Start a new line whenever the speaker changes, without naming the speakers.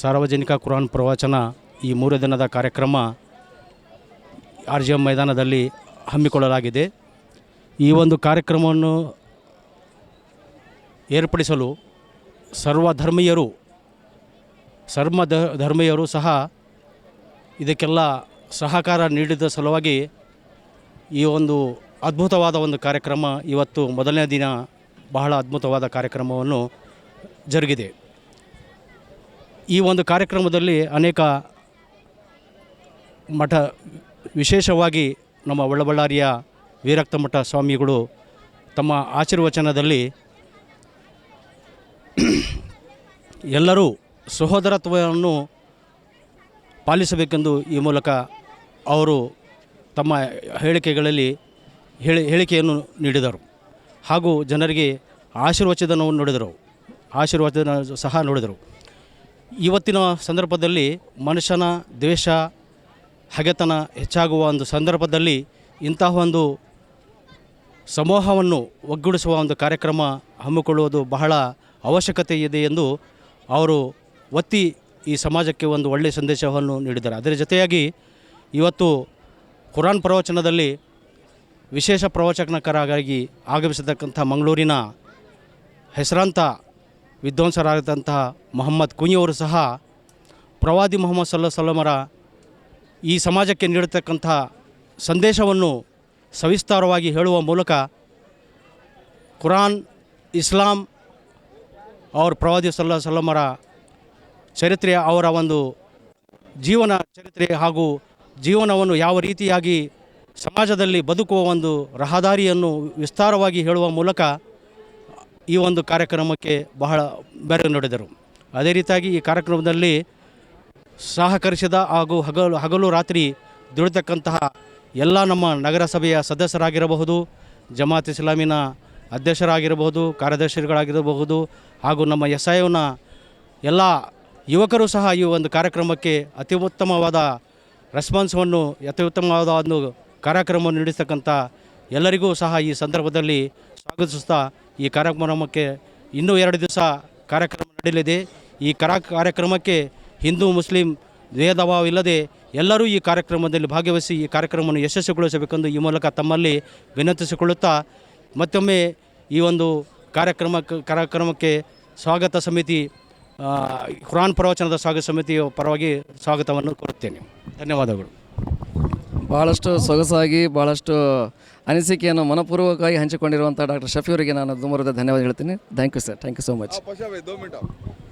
ಸಾರ್ವಜನಿಕ ಕುರಾನ್ ಪ್ರವಚನ ಈ ಮೂರು ದಿನದ ಕಾರ್ಯಕ್ರಮ ಆರ್ ಜಿ ಎಂ ಮೈದಾನದಲ್ಲಿ ಹಮ್ಮಿಕೊಳ್ಳಲಾಗಿದೆ. ಈ ಒಂದು ಕಾರ್ಯಕ್ರಮವನ್ನು ಏರ್ಪಡಿಸಲು ಸರ್ವಧರ್ಮೀಯರು, ಸರ್ವ ಧರ್ಮೀಯರು ಸಹ ಇದಕ್ಕೆಲ್ಲ ಸಹಕಾರ ನೀಡಿದ ಸಲುವಾಗಿ ಈ ಒಂದು ಅದ್ಭುತವಾದ ಒಂದು ಕಾರ್ಯಕ್ರಮ ಇವತ್ತು ಮೊದಲನೇ ದಿನ ಬಹಳ ಅದ್ಭುತವಾದ ಕಾರ್ಯಕ್ರಮವನ್ನು ಜರುಗಿದೆ. ಈ ಒಂದು ಕಾರ್ಯಕ್ರಮದಲ್ಲಿ ಅನೇಕ ಮಠ, ವಿಶೇಷವಾಗಿ ನಮ್ಮ ಒಳ್ಳಬಳ್ಳಾರಿಯ ವೀರಕ್ತ ಮಠ ಸ್ವಾಮಿಗಳು ತಮ್ಮ ಆಶೀರ್ವಚನದಲ್ಲಿ ಎಲ್ಲರೂ ಸಹೋದರತ್ವವನ್ನು ಪಾಲಿಸಬೇಕೆಂದು ಈ ಮೂಲಕ ಅವರು ತಮ್ಮ ಹೇಳಿಕೆಗಳಲ್ಲಿ ಹೇಳಿ, ಹೇಳಿಕೆಯನ್ನು ನೀಡಿದರು. ಹಾಗೂ ಜನರಿಗೆ ಆಶೀರ್ವಚನವನ್ನು ನೀಡಿದರು. ಆಶೀರ್ವಚನ ಸಹ ನುಡಿದರು. ಇವತ್ತಿನ ಸಂದರ್ಭದಲ್ಲಿ ಮನುಷ್ಯನ ದ್ವೇಷ, ಹಗೆತನ ಹೆಚ್ಚಾಗುವ ಒಂದು ಸಂದರ್ಭದಲ್ಲಿ ಇಂತಹ ಒಂದು ಸಮೂಹವನ್ನು ಒಗ್ಗೂಡಿಸುವ ಒಂದು ಕಾರ್ಯಕ್ರಮ ಹಮ್ಮಿಕೊಳ್ಳುವುದು ಬಹಳ ಅವಶ್ಯಕತೆ ಇದೆ ಎಂದು ಅವರು ಒತ್ತಿ ಈ ಸಮಾಜಕ್ಕೆ ಒಂದು ಒಳ್ಳೆಯ ಸಂದೇಶವನ್ನು ನೀಡಿದ್ದಾರೆ. ಅದರ ಜೊತೆಯಾಗಿ ಇವತ್ತು ಕುರಾನ್ ಪ್ರವಚನದಲ್ಲಿ ವಿಶೇಷ ಪ್ರವಚನಕರಾಗಿ ಆಗಮಿಸತಕ್ಕಂಥ ಮಂಗಳೂರಿನ ಹೆಸರಾಂತ ವಿದ್ವಾಂಸರಾದಂತಹ ಮೊಹಮ್ಮದ್ ಕುಂಯಿಯವರು ಸಹ ಪ್ರವಾದಿ ಮೊಹಮ್ಮದ್ ಸಲ್ಲ ಸಲ್ಲಮರ ಈ ಸಮಾಜಕ್ಕೆ ನೀಡತಕ್ಕಂಥ ಸಂದೇಶವನ್ನು ಸವಿಸ್ತಾರವಾಗಿ ಹೇಳುವ ಮೂಲಕ ಕುರಾನ್, ಇಸ್ಲಾಂ ಅವ್ರ ಪ್ರವಾದಿ ಸಲ್ಲ ಸಲ್ಲಮರ ಚರಿತ್ರೆ, ಅವರ ಒಂದು ಜೀವನ ಚರಿತ್ರೆ ಹಾಗೂ ಜೀವನವನ್ನು ಯಾವ ರೀತಿಯಾಗಿ ಸಮಾಜದಲ್ಲಿ ಬದುಕುವ ಒಂದು ರಹದಾರಿಯನ್ನು ವಿಸ್ತಾರವಾಗಿ ಹೇಳುವ ಮೂಲಕ ಈ ಒಂದು ಕಾರ್ಯಕ್ರಮಕ್ಕೆ ಬಹಳ ಬೆರ ನೋಡಿದರು. ಅದೇ ರೀತಿಯಾಗಿ ಈ ಕಾರ್ಯಕ್ರಮದಲ್ಲಿ ಸಹಕರಿಸಿದ ಹಾಗೂ ಹಗಲು ಹಗಲು ರಾತ್ರಿ ದುಡಿತಕ್ಕಂತಹ ಎಲ್ಲ ನಮ್ಮ ನಗರಸಭೆಯ ಸದಸ್ಯರಾಗಿರಬಹುದು, ಜಮಾತ್ ಇಸ್ಲಾಮಿನ ಅಧ್ಯಕ್ಷರಾಗಿರಬಹುದು, ಕಾರ್ಯದರ್ಶಿಗಳಾಗಿರಬಹುದು ಹಾಗೂ ನಮ್ಮ ಎಸ್ ಐ ಎಲ್ಲ ಯುವಕರು ಸಹ ಈ ಒಂದು ಕಾರ್ಯಕ್ರಮಕ್ಕೆ ಅತಿ ಉತ್ತಮವಾದ ರೆಸ್ಪಾನ್ಸ್ವನ್ನು ಅತ್ಯುತ್ತಮವಾದ ಒಂದು ಕಾರ್ಯಕ್ರಮವನ್ನು ನೀಡಿಸ್ತಕ್ಕಂಥ ಎಲ್ಲರಿಗೂ ಸಹ ಈ ಸಂದರ್ಭದಲ್ಲಿ ಸ್ವಾಗತಿಸುತ್ತಾ ಈ ಕಾರ್ಯಕ್ರಮಕ್ಕೆ ಇನ್ನೂ ಎರಡು ದಿವಸ ಕಾರ್ಯಕ್ರಮ ನಡೆಯಲಿದೆ. ಈ ಕರಾ ಕಾರ್ಯಕ್ರಮಕ್ಕೆ ಹಿಂದೂ, ಮುಸ್ಲಿಂ ಭೇದ ಭಾವ ಇಲ್ಲದೆ ಎಲ್ಲರೂ ಈ ಕಾರ್ಯಕ್ರಮದಲ್ಲಿ ಭಾಗವಹಿಸಿ ಈ ಕಾರ್ಯಕ್ರಮವನ್ನು ಯಶಸ್ವಿಗೊಳಿಸಬೇಕೆಂದು ಈ ಮೂಲಕ ತಮ್ಮಲ್ಲಿ ವಿನಂತಿಸಿಕೊಳ್ಳುತ್ತಾ ಮತ್ತೊಮ್ಮೆ ಈ ಒಂದು ಕಾರ್ಯಕ್ರಮ ಕಾರ್ಯಕ್ರಮಕ್ಕೆ ಸ್ವಾಗತ ಸಮಿತಿ ಕುರಾನ್ ಪ್ರವಚನದ ಸ್ವಾಗತ ಸಮಿತಿಯ ಪರವಾಗಿ ಸ್ವಾಗತವನ್ನು ಕೋರುತ್ತೇನೆ. ಧನ್ಯವಾದಗಳು.
ಭಾಳಷ್ಟು ಸೊಗಸಾಗಿ ಭಾಳಷ್ಟು ಅನಿಸಿಕೆಯನ್ನು ಮನಪೂರ್ವಕವಾಗಿ ಹಂಚಿಕೊಂಡಿರುವಂಥ ಡಾಕ್ಟರ್ ಶಫಿ ನಾನು ದುಮರದ ಧನ್ಯವಾದ ಹೇಳ್ತೀನಿ. Thank you sir thank you so much